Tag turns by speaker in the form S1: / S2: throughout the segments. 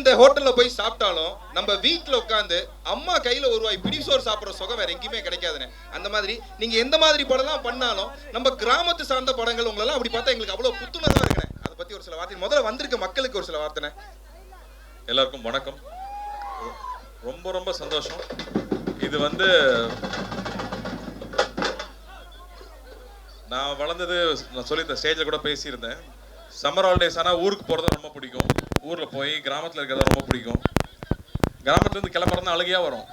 S1: எந்தெந்த ஹோட்டல்ல போய் சாப்பிட்டாலும் நம்ம வீட்டில் உட்காந்து அம்மா கையில ஒரு வாய் பிடிசோறு சாப்பிடுற சுகம் வேற எங்கேயுமே கிடைக்காதுன்னு. அந்த மாதிரி நீங்க எந்த மாதிரி படம்லாம் பண்ணாலும் நம்ம கிராமத்து சார்ந்த படங்கள் உங்களெல்லாம் அப்படி பார்த்தா எங்களுக்கு அவ்வளவு புத்துணர்வா இருக்கேன் அதை பத்தி ஒரு சில வார்த்தை முதல்ல வந்திருக்க மக்களுக்கு ஒரு சில வார்த்தை
S2: எல்லாருக்கும் வணக்கம். ரொம்ப ரொம்ப சந்தோஷம். இது வந்து நான் வளர்ந்தது நான் சொல்லி இந்த ஸ்டேஜில் கூட பேசியிருந்தேன். சம்மர் ஹாலிடேஸ் ஆனால் ஊருக்கு போகிறது ரொம்ப பிடிக்கும். ஊரில் போய் கிராமத்தில் இருக்கிறது ரொம்ப பிடிக்கும். கிராமத்துலேருந்து கிளம்புறது அழுகையாக வரும்.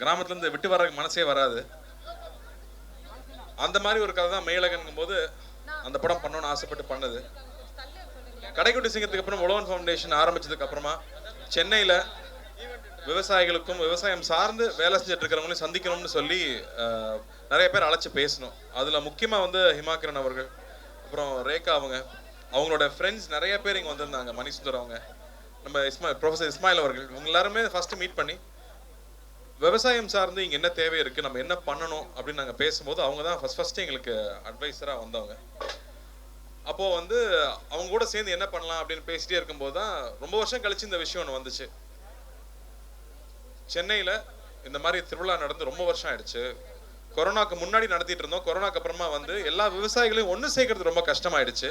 S2: கிராமத்துலேருந்து விட்டு வர மனசே வராது. அந்த மாதிரி ஒரு கதை தான் மேலகன்கும் போது அந்த படம் பண்ணணும்னு ஆசைப்பட்டு பண்ணது. கடைக்குட்டி சிங்கத்துக்கு அப்புறம் உழவன் ஃபவுண்டேஷன் ஆரம்பிச்சதுக்கு அப்புறமா சென்னையில விவசாயிகளுக்கும் விவசாயம் சார்ந்து வேலை செஞ்சுட்டு இருக்கிறவங்களையும் சந்திக்கணும்னு சொல்லி அஹ், நிறைய பேர் அழைச்சு பேசணும். அதுல முக்கியமா வந்து ஹிமாக்கிரன் அவர்கள் அப்புறம் ரேகா அவங்க அவங்களோட ஃப்ரெண்ட்ஸ் நிறைய பேர் இங்க வந்திருந்தாங்க மணிசுந்தர் அவங்க. நம்ம இஸ்மா ப்ரொஃபசர் இஸ்மாயில் அவர்கள் இவங்க எல்லாருமே ஃபர்ஸ்ட் மீட் பண்ணி விவசாயம் சார்ந்து இங்க என்ன தேவை இருக்கு நம்ம என்ன பண்ணணும் அப்படின்னு நாங்க பேசும்போது அவங்க தான் ஃபர்ஸ்ட் ஃபர்ஸ்ட் எங்களுக்கு அட்வைஸராக வந்தவங்க. அப்போ வந்து அவங்க கூட சேர்ந்து என்ன பண்ணலாம் அப்படின்னு பேசிட்டே இருக்கும்போது தான் ரொம்ப வருஷம் கழிச்சு இந்த விஷயம் ஒன்று வந்துச்சு. சென்னையில இந்த மாதிரி திருவிழா நடந்து ரொம்ப வருஷம் ஆயிடுச்சு. கொரோனாக்கு முன்னாடி நடத்திட்டு இருந்தோம் கொரோனாக்கு அப்புறமா வந்து எல்லா விவசாயிகளையும் ஒன்று சேர்க்கறது ரொம்ப கஷ்டமாயிடுச்சு.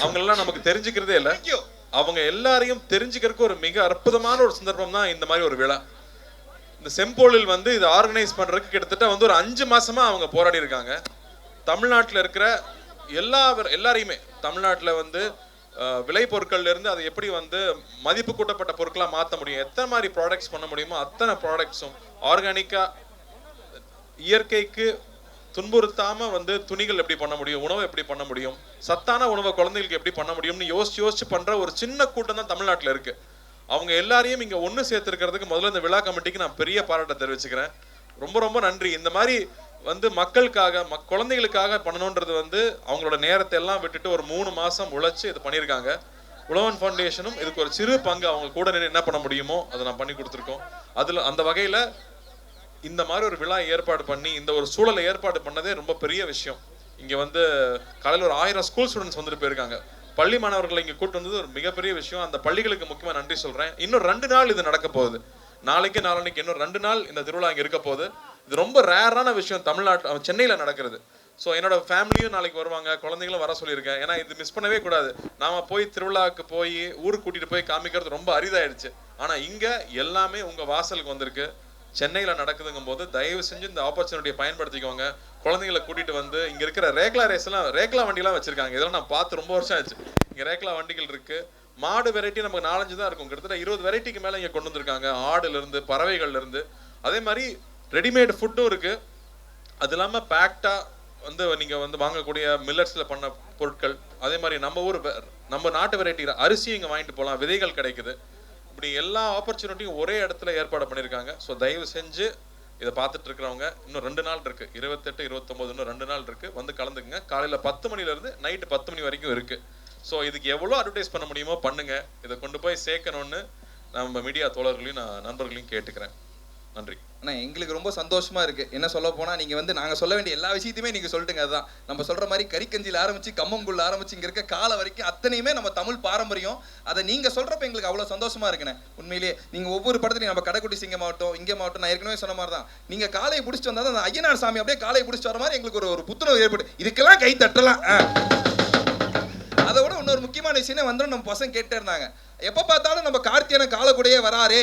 S2: அவங்களெல்லாம் நமக்கு தெரிஞ்சுக்கிறதே இல்லை. அவங்க எல்லாரையும் தெரிஞ்சுக்கிறதுக்கு ஒரு மிக அற்புதமான ஒரு சந்தர்ப்பம் தான் இந்த மாதிரி ஒரு விழா. இந்த செம்போலில் வந்து இதை ஆர்கனைஸ் பண்றதுக்கு கிட்டத்தட்ட வந்து ஒரு அஞ்சு மாசமா அவங்க போராடி இருக்காங்க. தமிழ்நாட்டில் இருக்கிற எல்லா எல்லாரையுமே தமிழ்நாட்டில் வந்து விளை பொருட்கள்ல இருந்து அதை எப்படி வந்து மதிப்பு கூட்டப்பட்ட பொருட்களா மாற்ற முடியும் எத்தனை மாதிரி ப்ராடக்ட்ஸ் பண்ண முடியுமோ அத்தனை ப்ராடக்ட்ஸும் ஆர்கானிக்கா இயற்கைக்கு துன்புறுத்தாமல் வந்து துணிகள் எப்படி பண்ண முடியும்? உணவை எப்படி பண்ண முடியும்? சத்தான உணவை குழந்தைகளுக்கு எப்படி பண்ண முடியும்னு யோசிச்சு யோசிச்சு பண்ணுற ஒரு சின்ன கூட்டம் தான் தமிழ்நாட்டில் இருக்குது அவங்க எல்லாரையும் இங்கே ஒன்று சேர்த்துருக்கிறதுக்கு முதல்ல இந்த விழா கமிட்டிக்கு நான் பெரிய பாராட்டை தெரிவிச்சுக்கிறேன். ரொம்ப ரொம்ப நன்றி. இந்த மாதிரி வந்து மக்களுக்காக மக் குழந்தைகளுக்காக பண்ணணுன்றது வந்து அவங்களோட நேரத்தை எல்லாம் விட்டுட்டு ஒரு மூணு மாதம் உழைச்சி இது பண்ணியிருக்காங்க. உழவன் ஃபவுண்டேஷனும் இதுக்கு ஒரு சிறு பங்கு அவங்க கூட நின்று என்ன பண்ண முடியுமோ அதை நான் பண்ணி கொடுத்துருக்கோம். அதில் அந்த வகையில் இந்த மாதிரி ஒரு விழா ஏற்பாடு பண்ணி இந்த ஒரு சூழலை ஏற்பாடு பண்ணதே ரொம்ப பெரிய விஷயம். இங்கே வந்து காலையில் ஒரு ஆயிரம் ஸ்கூல் ஸ்டூடெண்ட்ஸ் வந்துட்டு போயிருக்காங்க. பள்ளி மாணவர்களை இங்கே கூட்டு வந்தது ஒரு மிகப்பெரிய விஷயம். அந்த பள்ளிகளுக்கு முக்கியமாக நன்றி சொல்கிறேன் இன்னும் ரெண்டு நாள் இது நடக்க போகுது. நாளைக்கு நாளன்னைக்கு இன்னும் ரெண்டு நாள் இந்த திருவிழா இங்கே இருக்க போகுது. இது ரொம்ப ரேரான விஷயம். தமிழ்நாட்டு சென்னையில் நடக்கிறது. ஸோ என்னோட ஃபேமிலியும் நாளைக்கு வருவாங்க. குழந்தைங்களும் வர சொல்லியிருக்கேன். ஏன்னா இது மிஸ் பண்ணவே கூடாது. நாம போய் திருவிழாவுக்கு போய் ஊருக்கு கூட்டிகிட்டு போய் காமிக்கிறது ரொம்ப அரிதாயிடுச்சு. ஆனால் இங்கே எல்லாமே உங்கள் வாசலுக்கு வந்திருக்கு. சென்னையில் நடக்குதுங்கும் போது தயவு செஞ்சு இந்த ஆப்பர்ச்சுனிட்டியை பயன்படுத்திக்கோங்க. குழந்தைங்களை கூட்டிட்டு வந்து இங்கே இருக்கிற ரேக்லா ரேஸ்லாம் ரேக்லா வண்டிலாம் வச்சிருக்காங்க. இதெல்லாம் நான் பார்த்து ரொம்ப வருஷம் ஆச்சு. இங்கே ரேக்லா வண்டிகள் இருக்கு. மாடு வெரைட்டி நமக்கு நாலஞ்சு தான் இருக்கும். கிட்டத்தட்ட இருபது வெரைட்டிக்கு மேலே இங்கே கொண்டு வந்திருக்காங்க. ஆடுலேருந்து பறவைகள்லேருந்து அதே மாதிரி ரெடிமேட் ஃபுட்டும் இருக்கு. அது இல்லாமல் பேக்டாக வந்து நீங்கள் வந்து வாங்கக்கூடிய மில்லட்ஸில் பண்ண பொருட்கள். அதே மாதிரி நம்ம ஊர் நம்ம நாட்டு வெரைட்டி அரிசி இங்கே வாங்கிட்டு போகலாம். விதைகள் கிடைக்குது. இப்படி எல்லா ஆப்பர்ச்சுனிட்டியும் ஒரே இடத்துல ஏற்பாடு பண்ணியிருக்காங்க. ஸோ தயவு செஞ்சு இதை பார்த்துட்டு இருக்கிறவங்க இன்னும் ரெண்டு நாள் இருக்கு. இருபத்தெட்டு இருபத்தொம்போது இன்னும் ரெண்டு நாள் இருக்கு. வந்து கலந்துக்குங்க. காலையில் பத்து மணிலேருந்து நைட்டு பத்து மணி வரைக்கும் இருக்கு. ஸோ இதுக்கு எவ்வளோ அட்வர்டைஸ் பண்ண முடியுமோ பண்ணுங்க. இதை கொண்டு போய் சேர்க்கணும்னு நம்ம மீடியா தோழர்களையும் நான் நண்பர்களையும் கேட்டுக்கிறேன். நன்றி.
S1: அண்ணா எங்களுக்கு ரொம்ப சந்தோஷமா இருக்கு. என்ன சொல்ல போனா நீங்க வந்து நாங்க சொல்ல வேண்டிய எல்லா விஷயத்தையுமே நீங்க சொல்லிட்டுங்க அதுதான். நம்ம சொல்ற மாதிரி கறிக்கஞ்சியில் ஆரம்பிச்சு கம்மங்குள்ள ஆரம்பிச்சு இங்க இருக்க கால வரைக்கும் அத்தனையுமே நம்ம தமிழ் பாரம்பரியம். அதை நீங்க சொல்றப்ப எங்களுக்கு அவ்வளவு சந்தோஷமா இருக்குண்ணே. உண்மையிலேயே நீங்க ஒவ்வொரு படத்துலையும் நம்ம கடைக்குட்டி சிங்கம் மாவட்டம் இங்கே மாவட்டம் நான் ஏற்கனவே சொன்ன மாதிரி தான் நீங்க காலையை பிடிச்சிட்டு வந்தா அந்த ஐயனார் சாமி அப்படியே காலையை பிடிச்சிட்டு வர மாதிரி எங்களுக்கு ஒரு ஒரு புத்துணர்வு ஏற்படும் இதுக்கெல்லாம் கை தட்டலாம். அதை விட இன்னொரு முக்கியமான விஷயம் வந்துடும் நம்ம பசங்க கேட்டே இருந்தாங்க. எப்போ பார்த்தாலும் நம்ம கார்த்தியான காலக்குடையே வராரே.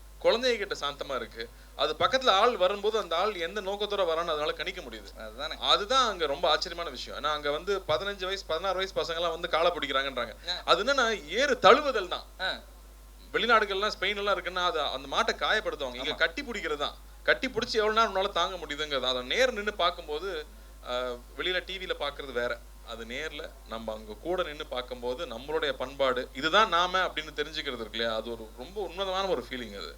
S2: குழந்தைங்க கிட்ட சாந்தமா இருக்கு. அது பக்கத்துல ஆள் வரும்போது அந்த ஆள் எந்த நோக்கத்தோட வரான்னு அதனால கணிக்க முடியுது.
S1: அதுதானே.
S2: அதுதான் அங்க ரொம்ப ஆச்சரியமான விஷயம். ஏன்னா அங்க வந்து பதினஞ்சு வயசு பதினாறு வயசு பசங்க எல்லாம் வந்து காலை பிடிக்கிறாங்கன்றாங்க. அது என்னன்னா ஏறு தழுவுதல் தான். வெளிநாடுகள்லாம் ஸ்பெயின் எல்லாம் இருக்குன்னா அது அந்த மாட்டை காயப்படுத்துவாங்க. இங்க கட்டி பிடிக்கிறது தான் கட்டி பிடிச்சி எவ்வளவு நேரம் உன்னால தாங்க முடியுதுங்கிறது. அதை நேர் நின்னு பார்க்கும்போது ஆஹ், வெளியில டிவியில பாக்குறது வேற. அது நேர்ல நம்ம அங்க கூட நின்னு பார்க்கும்போது நம்மளுடைய பண்பாடு. இதுதான் நாம அப்படின்னு தெரிஞ்சுக்கிறது இருக்கு இல்லையா? அது ஒரு ரொம்ப உன்னதமான ஒரு ஃபீலிங் அது.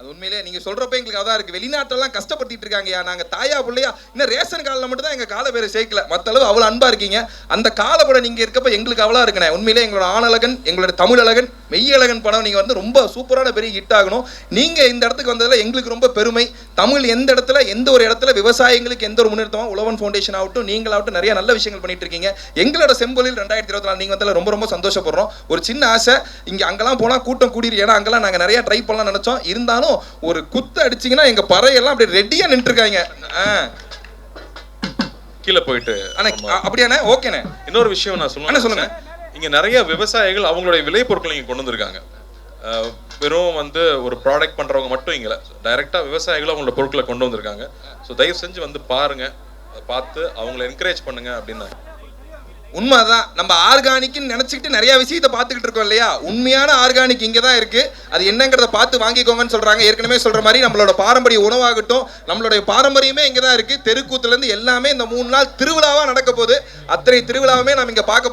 S1: அது உண்மையிலே நீங்க சொல்றப்ப எங்களுக்கு அதான் இருக்கு. வெளிநாட்டெல்லாம் கஷ்டப்படுத்திட்டு இருக்காங்கயா நாங்க தாயா பிள்ளையா இன்னும் ரேஷன் காலில் மட்டும் தான் எங்க காலை பேரை சேர்க்கல. மற்றளவு அவ்வளோ அவ்வளவு அன்பா இருக்கீங்க. அந்த காலை கூட நீங்க இருக்கப்ப எங்களுக்கு அவ்வளோ இருக்கணும் உண்மையிலே எங்களோட ஆணழகன் எங்களோட தமிழ் அழகன் மெய்யழகன் படம் நீங்க வந்து ரொம்ப சூப்பரான பெரிய ஹிட் ஆகணும். நீங்க இந்த இடத்துக்கு வந்ததுல எங்களுக்கு ரொம்ப பெருமை. தமிழ் எந்த இடத்துல எந்த ஒரு இடத்துல விவசாயிகளுக்கு எந்த ஒரு முன்னேற்றமும் உழவன் ஃபவுண்டேஷன் ஆகட்டும் நீங்களாகட்டும் நிறைய நல்ல விஷயங்கள் பண்ணிட்டு இருக்கீங்க எங்களோட செம்பொலில் ரெண்டாயிரத்தி இருபத்தி நாலு நீங்கள் வந்து ரொம்ப ரொம்ப சந்தோஷப்படுறோம். ஒரு சின்ன ஆசை. இங்கே அங்கெல்லாம் போனால் கூட்டம் கூடிரு ஏன்னா அங்கெல்லாம் நாங்கள் நிறைய ட்ரை பண்ணலாம் நினச்சோம். இருந்தாலும் ஒரு குத்து அடிச்சீங்கன்னா எங்க பறையெல்லாம் அப்படியே ரெடியா நின்றுருக்காங்க.
S2: கீழே போயிட்டு
S1: அண்ணா அப்படியாண்ணே? ஓகேண்ணே.
S2: இன்னொரு விஷயம் நான் சொல்லணும்
S1: சொல்லுங்க.
S2: இங்க நிறைய விவசாயிகள் அவங்களுடைய விளைபொருட்களை இங்க கொண்டு வந்திருக்காங்க. வெறும் வந்து ஒரு ப்ராடக்ட் பண்றவங்க மட்டும் இங்க டைரக்டா விவசாயிகளும் அவங்களோட பொருட்களை கொண்டு வந்திருக்காங்க. ஸோ தயவு செஞ்சு வந்து பாருங்க. அதை பார்த்து அவங்கள என்கரேஜ் பண்ணுங்க அப்படின்னு
S1: உண்மைதான். நம்ம ஆர்கானிக்னு நினைச்சுக்கிட்டு நிறைய விஷயத்தை பார்த்துக்கிட்டு இருக்கோம் இல்லையா? உண்மையான ஆர்கானிக் இங்கே தான் இருக்கு. அது என்னங்கிறத பார்த்து வாங்கிக்கோங்கன்னு சொல்றாங்க. ஏற்கனவே சொல்ற மாதிரி நம்மளோட பாரம்பரிய உணவாகட்டும் நம்மளுடைய பாரம்பரியமே இங்கே தான் இருக்கு. தெருக்கூத்துல இருந்து எல்லாமே இந்த மூணு நாள் திருவிழாவா நடக்க போகுது. அத்தனை திருவிழாவுமே நம்ம இங்க பார்க்க